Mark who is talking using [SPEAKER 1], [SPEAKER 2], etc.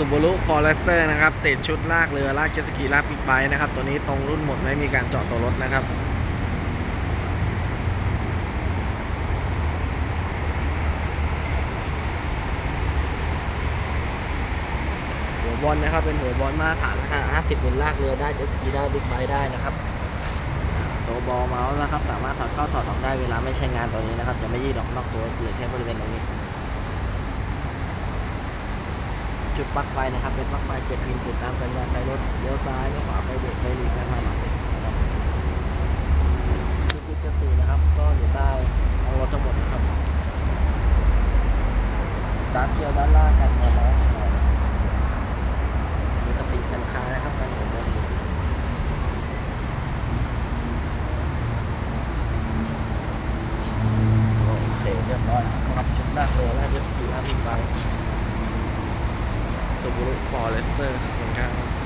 [SPEAKER 1] ซูบูรุฟอเรสเตอร์นะครับติดชุดลากเรือลากเจ็ตสกีลากบิ๊กไบค์นะครับตัวนี้ตรงรุ่นหมดไม่มีการเจาะตัวรถนะครับหัวบอลนะครับเป็นหัวบอลมาตรฐานขนาด50มิลลากเรือได้เจ็ตสกีได้บิ๊กไบค์ได้นะครับตัวบอลเมาส์นะครับสามารถถอดเข้าถอดออกได้เวลาไม่ใช้งานตัวนี้นะครับจะไม่ยืดออกนอกตัวเหลือแค่บริเวณตรงนี้ จุดปลั๊กไฟนะครับ เป็นปลั๊กไฟเจ็ดพินติดตามสัญญาณไฟรถเลี้ยวซ้ายเลี้ยวขวาไฟเบรกไฟหลีกไฟมาหลังนะครับชุดยูเจสีนะครับซ่อนอยู่ใต้ท้องรถทั้งหมดนะครับดาร์เกียวด้านล่างกันมาแล้วมีสปริงกันคานะครับกันหัวบนอยู่โอเคเรียบร้อยสำหรับชุดลาเรือและเจ็ตสกีลากบิ๊กไบค์ซูบูรุฟอเรสเตอร์เหมือนกัน